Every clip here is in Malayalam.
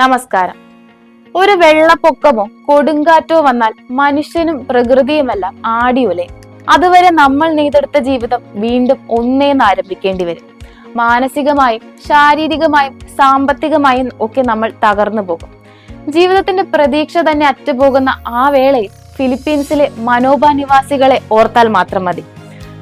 നമസ്കാരം. ഒരു വെള്ളപ്പൊക്കമോ കൊടുങ്കാറ്റോ വന്നാൽ മനുഷ്യനും പ്രകൃതിയുമെല്ലാം ആടിയുലയും അതുവരെ നമ്മൾ നെയ്തെടുത്ത ജീവിതം വീണ്ടും ഒന്നേന്ന് ആരംഭിക്കേണ്ടി വരും. മാനസികമായും ശാരീരികമായും സാമ്പത്തികമായും ഒക്കെ നമ്മൾ തകർന്നു പോകും. ജീവിതത്തിന്റെ പ്രതീക്ഷ തന്നെ അറ്റുപോകുന്ന ആ വേളയിൽ ഫിലിപ്പീൻസിലെ മനോബ നിവാസികളെ ഓർത്താൽ മാത്രം മതി.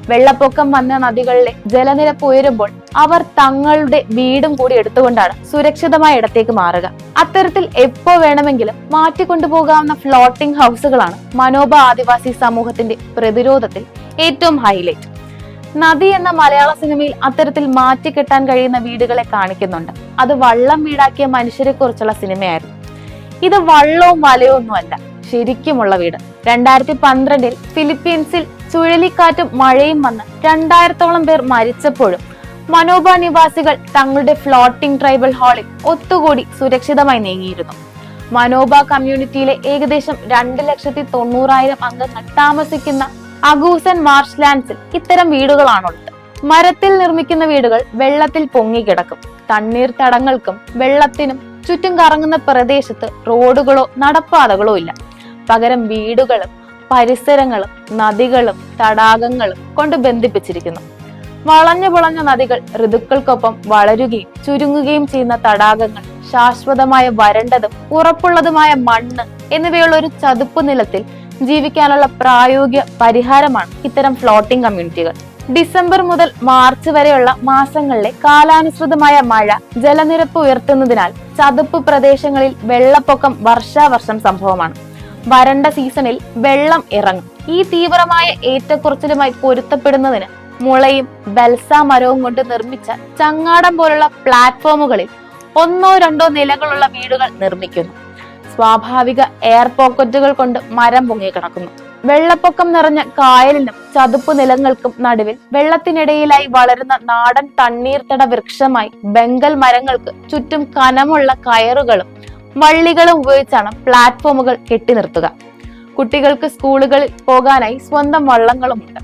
വെള്ളപ്പൊക്കം വന്ന നദികളിലെ ജലനിരപ്പ് ഉയരുമ്പോൾ അവർ തങ്ങളുടെ വീടും കൂടി എടുത്തുകൊണ്ടാണ് സുരക്ഷിതമായ ഇടത്തേക്ക് മാറുക. അത്തരത്തിൽ എപ്പോ വേണമെങ്കിലും മാറ്റിക്കൊണ്ടുപോകാവുന്ന ഫ്ലോട്ടിംഗ് ഹൗസുകളാണ് മനോബ ആദിവാസി സമൂഹത്തിന്റെ പ്രതിരോധത്തിൽ ഏറ്റവും ഹൈലൈറ്റ് നദി എന്ന മലയാള സിനിമയിൽ അത്തരത്തിൽ മാറ്റിക്കെട്ടാൻ കഴിയുന്ന വീടുകളെ കാണിക്കുന്നുണ്ട്. അത് വള്ളം വീടാക്കിയ മനുഷ്യരെ കുറിച്ചുള്ള സിനിമയായിരുന്നു. ഇത് വള്ളവും വലയോ ഒന്നുമല്ല ശരിക്കുമുള്ള വീട്. രണ്ടായിരത്തി പന്ത്രണ്ടിൽ ഫിലിപ്പീൻസിൽ ചുഴലിക്കാറ്റും മഴയും വന്ന് രണ്ടായിരത്തോളം പേർ മരിച്ചപ്പോഴും മനോബ നിവാസികൾ തങ്ങളുടെ ഫ്ലോട്ടിംഗ് ട്രൈബൽ ഹാളിൽ ഒത്തുകൂടി സുരക്ഷിതമായി നീങ്ങിയിരുന്നു. മനോബ കമ്മ്യൂണിറ്റിയിലെ ഏകദേശം രണ്ട് ലക്ഷത്തി തൊണ്ണൂറായിരം അംഗങ്ങൾ താമസിക്കുന്ന അഗൂസൻ മാർഷ് ലാൻഡ്സിൽ ഇത്തരം വീടുകളാണുള്ളത്. മരത്തിൽ നിർമ്മിക്കുന്ന വീടുകൾ വെള്ളത്തിൽ പൊങ്ങിക്കിടക്കും തണ്ണീർത്തടങ്ങൾക്കും വെള്ളത്തിനും ചുറ്റും കറങ്ങുന്ന പ്രദേശത്ത് റോഡുകളോ നടപ്പാതകളോ ഇല്ല. പകരം വീടുകളും പരിസരങ്ങളും നദികളും തടാകങ്ങളും കൊണ്ട് ബന്ധിപ്പിച്ചിരിക്കുന്നു. വളഞ്ഞു പുളഞ്ഞ നദികൾ ഋതുക്കൾക്കൊപ്പം വളരുകയും ചുരുങ്ങുകയും ചെയ്യുന്ന തടാകങ്ങൾ ശാശ്വതമായ വരണ്ടതും ഉറപ്പുള്ളതുമായ മണ്ണ് എന്നിവയുള്ള ഒരു ചതുപ്പ് നിലത്തിൽ ജീവിക്കാനുള്ള പ്രായോഗിക പരിഹാരമാണ് ഇത്തരം ഫ്ലോട്ടിംഗ് കമ്മ്യൂണിറ്റികൾ ഡിസംബർ മുതൽ മാർച്ച് വരെയുള്ള മാസങ്ങളിലെ കാലാനുസൃതമായ മഴ ജലനിരപ്പ് ഉയർത്തുന്നതിനാൽ ചതുപ്പ് പ്രദേശങ്ങളിൽ വെള്ളപ്പൊക്കം വർഷാവർഷം സംഭവമാണ്. വരണ്ട സീസണിൽ വെള്ളം ഇറങ്ങും. ഈ തീവ്രമായ ഏറ്റക്കുറച്ചിലുമായി പൊരുത്തപ്പെടുന്നതിന് മുളയും ബൽസ മരവും കൊണ്ട് നിർമ്മിച്ച ചങ്ങാടം പോലുള്ള പ്ലാറ്റ്ഫോമുകളിൽ ഒന്നോ രണ്ടോ നിലകളുള്ള വീടുകൾ നിർമ്മിക്കുന്നു. സ്വാഭാവിക എയർ പോക്കറ്റുകൾ കൊണ്ട് മരം പൊങ്ങി കിടക്കുന്നു. വെള്ളപ്പൊക്കം നിറഞ്ഞ കായലിനും ചതുപ്പ് നിലങ്ങൾക്കും നടുവിൽ വെള്ളത്തിനിടയിലായി വളരുന്ന നാടൻ തണ്ണീർത്തട വൃക്ഷമായി ബംഗൽ മരങ്ങൾക്ക് ചുറ്റും കനമുള്ള കയറുകളും വള്ളികളും ഉപയോഗിച്ചാണ് പ്ലാറ്റ്ഫോമുകൾ കെട്ടി നിർത്തുക കുട്ടികൾക്ക് സ്കൂളുകളിൽ പോകാനായി സ്വന്തം വള്ളങ്ങളുമുണ്ട്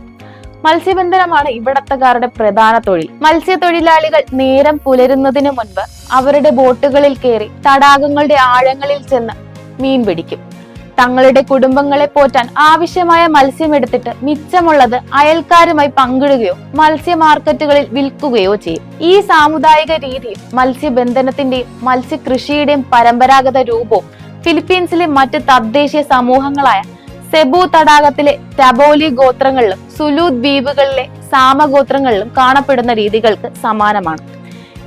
മത്സ്യബന്ധനമാണ് ഇവിടത്തുകാരുടെ പ്രധാന തൊഴിൽ. മത്സ്യത്തൊഴിലാളികൾ നേരം പുലരുന്നതിനു മുൻപ് അവരുടെ ബോട്ടുകളിൽ കയറി തടാകങ്ങളുടെ ആഴങ്ങളിൽ ചെന്ന് മീൻ പിടിക്കും. തങ്ങളുടെ കുടുംബങ്ങളെ പോറ്റാൻ ആവശ്യമായ മത്സ്യം എടുത്തിട്ട് മിച്ചമുള്ളത് അയൽക്കാരുമായി പങ്കിടുകയോ മത്സ്യ മാർക്കറ്റുകളിൽ വിൽക്കുകയോ ചെയ്യും. ഈ സാമുദായിക രീതി മത്സ്യബന്ധനത്തിന്റെയും മത്സ്യകൃഷിയുടെയും പരമ്പരാഗത രൂപവും ഫിലിപ്പീൻസിലെ മറ്റ് തദ്ദേശീയ സമൂഹങ്ങളായ സെബു തടാകത്തിലെ ടബോലി ഗോത്രങ്ങളിലും സുലു ദ്വീപുകളിലെ സാമഗോത്രങ്ങളിലും കാണപ്പെടുന്ന രീതികൾക്ക് സമാനമാണ്.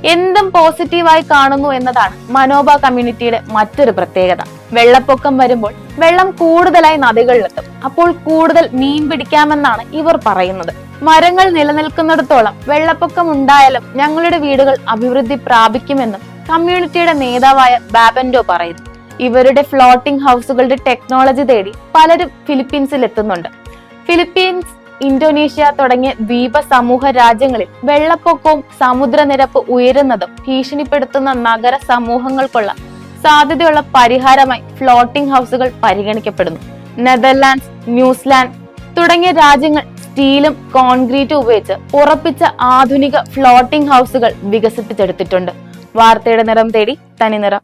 എന്തും പോസിറ്റീവായി കാണുന്നു എന്നതാണ് മനോബ കമ്മ്യൂണിറ്റിയുടെ മറ്റൊരു പ്രത്യേകത. വെള്ളപ്പൊക്കം വരുമ്പോൾ വെള്ളം കൂടുതലായി നദികളിലെത്തും അപ്പോൾ കൂടുതൽ മീൻ പിടിക്കാമെന്നാണ് ഇവർ പറയുന്നത്. മരങ്ങൾ നിലനിൽക്കുന്നിടത്തോളം വെള്ളപ്പൊക്കം ഉണ്ടായാലും ഞങ്ങളുടെ വീടുകൾ അഭിവൃദ്ധി പ്രാപിക്കുമെന്നും കമ്മ്യൂണിറ്റിയുടെ നേതാവായ ബാബൻഡോ പറയുന്നു. ഇവരുടെ ഫ്ലോട്ടിംഗ് ഹൗസുകളുടെ ടെക്നോളജി തേടി പലരും ഫിലിപ്പീൻസിൽ എത്തുന്നുണ്ട്. ഫിലിപ്പീൻസ് ഇന്തോനേഷ്യ തുടങ്ങിയ ദ്വീപ സമൂഹ രാജ്യങ്ങളിൽ വെള്ളപ്പൊക്കവും സമുദ്രനിരപ്പ് ഉയരുന്നതും ഭീഷണിപ്പെടുത്തുന്ന നഗര സമൂഹങ്ങൾക്കുള്ള സാധ്യതയുള്ള പരിഹാരമായി ഫ്ലോട്ടിംഗ് ഹൗസുകൾ പരിഗണിക്കപ്പെടുന്നു. നെതർലാൻഡ്സ് ന്യൂസിലാൻഡ് തുടങ്ങിയ രാജ്യങ്ങൾ സ്റ്റീലും കോൺക്രീറ്റും ഉപയോഗിച്ച് ഉറപ്പിച്ച ആധുനിക ഫ്ലോട്ടിംഗ് ഹൗസുകൾ വികസിപ്പിച്ചെടുത്തിട്ടുണ്ട്. വാർത്തയുടെ നിറം തേടി തനി നിറം.